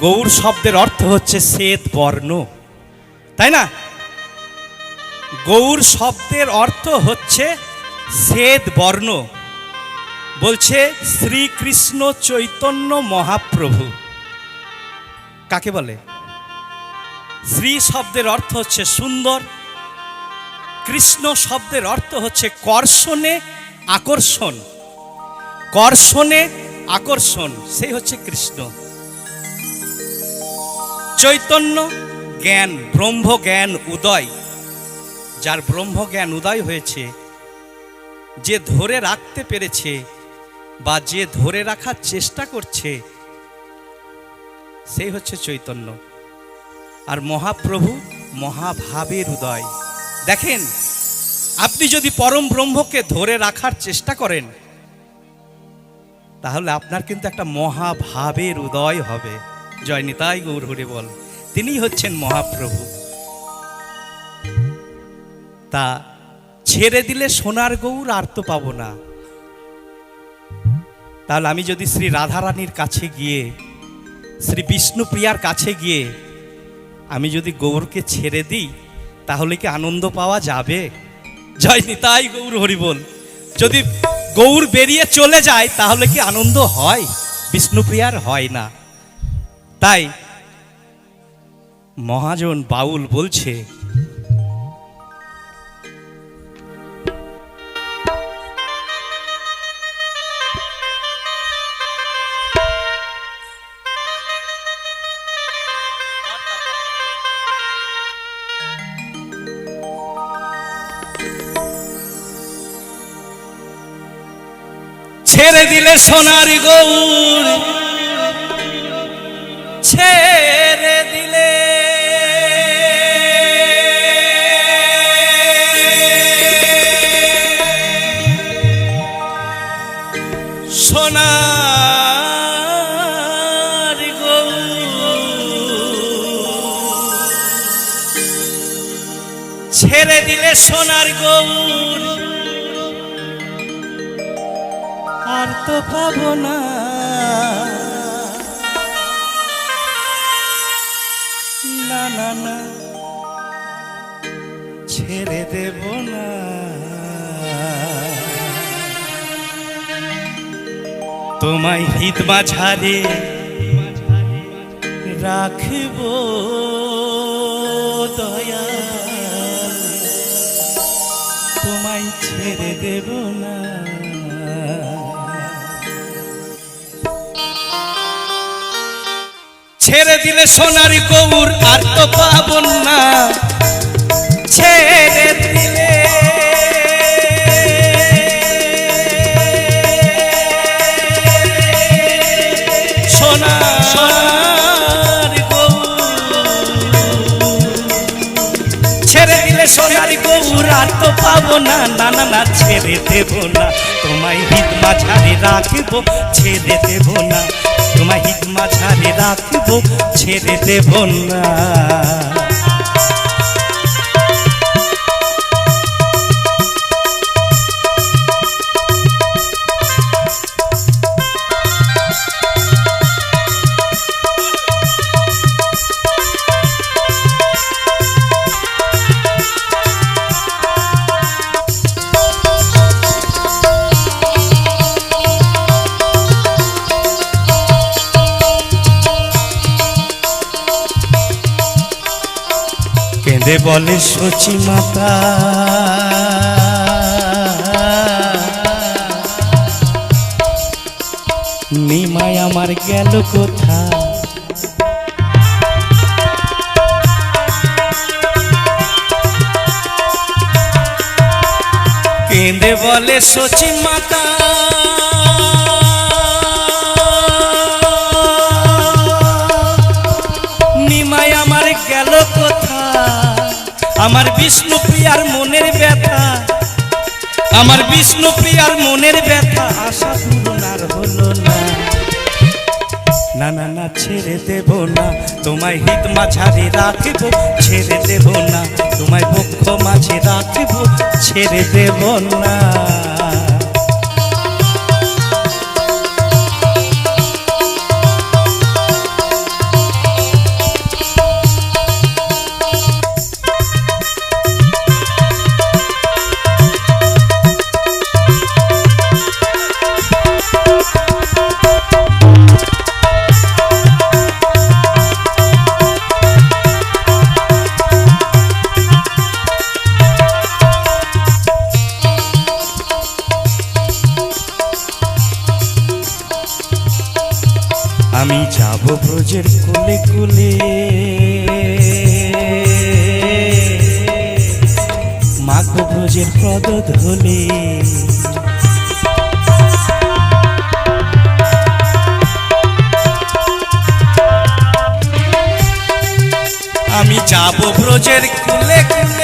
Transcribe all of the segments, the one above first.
গৌর শব্দের অর্থ হচ্ছে শ্বেত বর্ণ। তাই না? গৌর শব্দের অর্থ হচ্ছে শ্বেত বর্ণ। বলছে শ্রীকৃষ্ণ চৈতন্য মহাপ্রভু। কাকে বলে? শ্রী শব্দের অর্থ হচ্ছে সুন্দর। কৃষ্ণ শব্দের অর্থ হচ্ছে কর্ষণে আকর্ষণ। কর্ষণে আকর্ষণ, সেই হচ্ছে কৃষ্ণ। চৈতন্য জ্ঞান, ব্রহ্ম জ্ঞান উদয়। যার ব্রহ্ম জ্ঞান উদয় হয়েছে, যে ধরে রাখতে পেরেছে বা যে ধরে রাখার চেষ্টা করছে, সেই হচ্ছে চৈতন্য। আর মহাপ্রভু মহাভাবের উদয়। দেখেন, আপনি যদি পরম ব্রহ্মকে ধরে রাখার চেষ্টা করেন, তাহলে আপনার কিন্তু একটা মহাভাবের উদয় হবে। জয় নিতাই গৌর হরি বল। তিনি হচ্ছেন মহাপ্রভু। তা ছেড়ে দিলে সোনার গৌর আর তো পাবো না। তাহলে আমি যদি শ্রী রাধারানীর কাছে গিয়ে, শ্রী বিষ্ণুপ্রিয়ার কাছে গিয়ে আমি যদি গৌরকে ছেড়ে দিই, তাহলে কি আনন্দ পাওয়া যাবে? জয় নিতাই গৌর হরি বল। যদি গৌর বেরিয়ে চলে যায়, তাহলে কি আনন্দ হয়? বিষ্ণুপ্রিয়ার হয় না। তাই মহাজন বাউল বলছে ছেড়ে দিলে সোনার গৌর ছেড়ে দিলে। সোনার ছেড়ে দিলে সোনার গৌর। আর তো পাবো না। না না না। ছেড়ে দেব না। তোমায় হিত মাঝারে রাখব দয়া তোমায় ছেড়ে দেব না। ছেড়ে দিলে সোনারি গৌর আর তো পাবো না। ছেড়ে দিলে। ছেড়ে না। না ছেড়ে দেব না। তোমায় হিত মাঝারে রাখব, ছেড়ে দেব না। তোমায় হিত ছাড়ে রাখব ছেড়ে দেব না। কেঁদে বলে সচি মাতা। নিমাই আমার গেল কোথা কেঁদে বলে সচি মাতা। বিষ্ণু প্রিয়ার মনের ব্যথা। আমার বিষ্ণু প্রিয়ার মনের ব্যথা, আশা পূরণ আর হলো না। না না না, ছেড়ে দেব না। তোমায় হিত মাঝারে রাখব, ছেড়ে দেব না। তোমায় বক্ষ মাঝে রাখব, ছেড়ে দেব না। ব্রজের কুলে কুলে। মাগো ব্রজের প্রদত হলে। আমি যাব ব্রজের কুলে কুলে।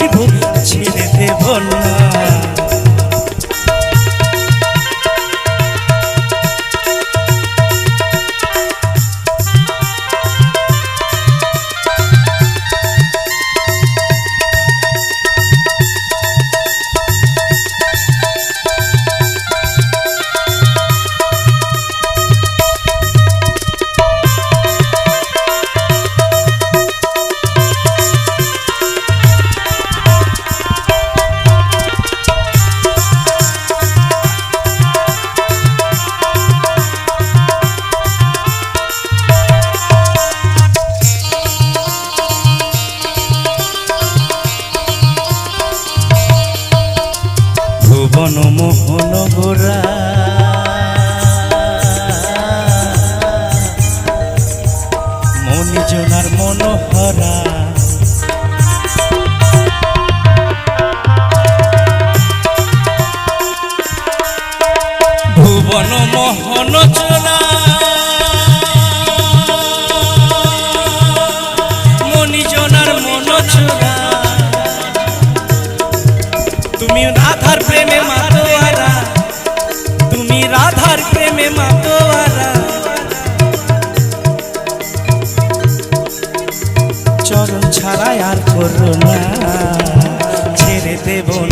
borrar.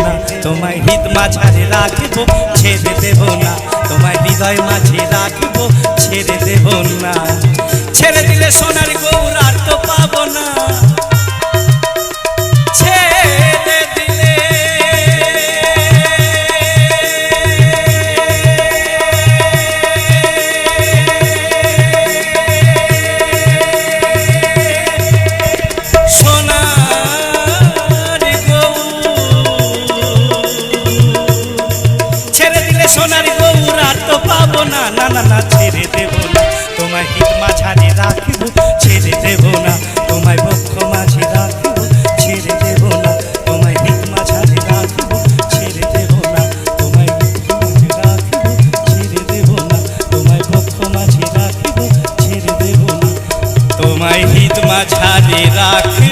না তোমায় হৃদ মাঝারে রাখব, ছেড়ে দেব না। তোমায় হৃদয় মাঝে রাখব, ছেড়ে দেব না। ছেড়ে দিলে সোনার গৌর আর তো পাবো না। না না না না, ছেড়ে দেব না। তোমায় হিত মাঝারে রাখিব, ছেড়ে দেব না। তোমায় মাঝে রাখিব, ছেড়ে দেব না। তোমায় মাঝারে রাখিব, ছেড়ে দেব না। তোমায় রাখিব, ছেড়ে দেব না। তোমায় মাঝে রাখিব, ছেড়ে দেব না। তোমায় মাঝারে রাখিব।